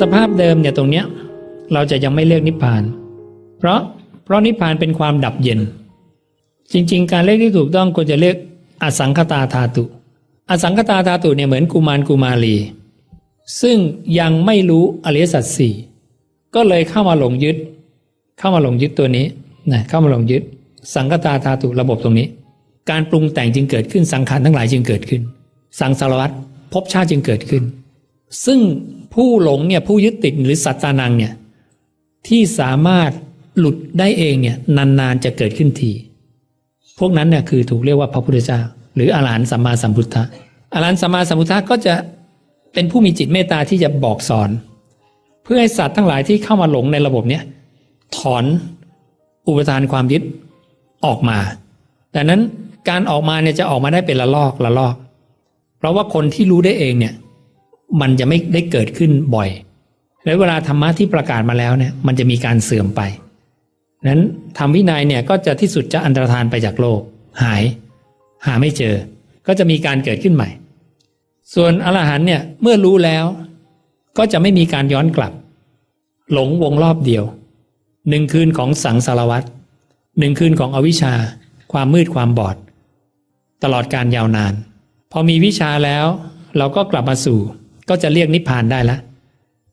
สภาพเดิมเนี่ยตรงเนี้ยเราจะยังไม่เรียกนิพพาน เพราะเพราะนิพพานเป็นความดับเย็น จริง ๆ การเรียกที่ถูกต้องควรจะเรียกอสังคตาธาตุ อสังคตาธาตุเนี่ยเหมือนกุมารกุมารี ซึ่งยังไม่รู้อริยสัจสี่ก็เลยเข้ามาหลงยึด เข้ามาหลงยึดตัวนี้นะเข้ามาหลงยึด สังคตาธาตุระบบตรงนี้ การปรุงแต่งจึงเกิดขึ้นสังขารทั้งหลายจึงเกิดขึ้น สังสารวัตรภพชาติจึงเกิดขึ้น ซึ่งผู้หลงเนี่ยผู้ยึดติดหรือสัตตานังเนี่ยที่สามารถหลุดได้เองเนี่ยนานๆจะเกิดขึ้นที พวกนั้นเนี่ยคือถูกเรียกว่าพระพุทธเจ้า หรืออรหันต์สัมมาสัมพุทธะอรหันต์สัมมาสัมพุทธะก็จะเป็นผู้มีจิตเมตตาที่จะบอกสอน เพื่อให้สัตว์ทั้งหลายที่เข้ามาหลงในระบบเนี้ยถอนอุปทานความยึดออกมาดังนั้นการออกมาเนี่ยจะออกมาได้เป็นละลอกละลอก เพราะว่าคนที่รู้ได้เองเนี่ย มันจะไม่ได้เกิดขึ้นบ่อย แล้วเวลาธรรมะที่ประกาศมาแล้วเนี่ยมันจะมีการเสื่อมไป นั้นธรรมวินัยเนี่ยก็จะที่สุดจะอันตรธานไปจากโลก หาย หาไม่เจอ ก็จะมีการเกิดขึ้นใหม่ ส่วนอรหันเนี่ยเมื่อรู้แล้ว ก็จะไม่มีการย้อนกลับ หลงวงรอบเดียวหนึ่งคืนของสังสารวัตรหนึ่งคืนของอวิชชา ความมืดความบอด ตลอดการยาวนาน พอมีวิชาแล้ว เราก็กลับมาสู่ ก็จะเรียกนิพพานได้ละ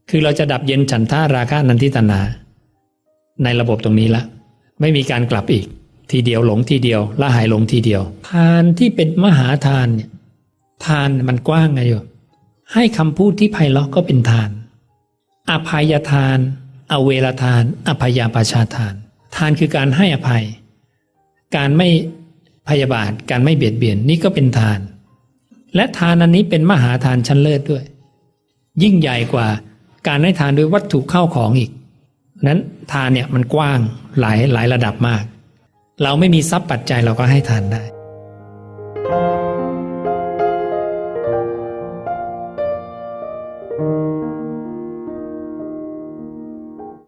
คือเราจะดับเย็นฉันทาราคะนันทิตนา ในระบบตรงนี้ละ ไม่มีการกลับอีก ทีเดียวหลงทีเดียวละหายหลงทีเดียว ทานที่เป็นมหาทานเนี่ยทานมันกว้างไงโยมให้คำพูดที่ไพเราะก็เป็นทาน อภัยทาน อเวรทาน อภัยาปชาทาน ทานคือการให้อภัย การไม่พยาบาท การไม่เบียดเบียนนี่ก็เป็นทาน และทานอันนี้เป็นมหาทานชั้นเลิศด้วย ยิ่งใหญ่กว่าการให้ทานด้วยวัตถุเข้าของอีก นั้นทานเนี่ยมันกว้างหลายหลายระดับมาก เราไม่มีทรัพย์ปัจจัยเราก็ให้ทานได้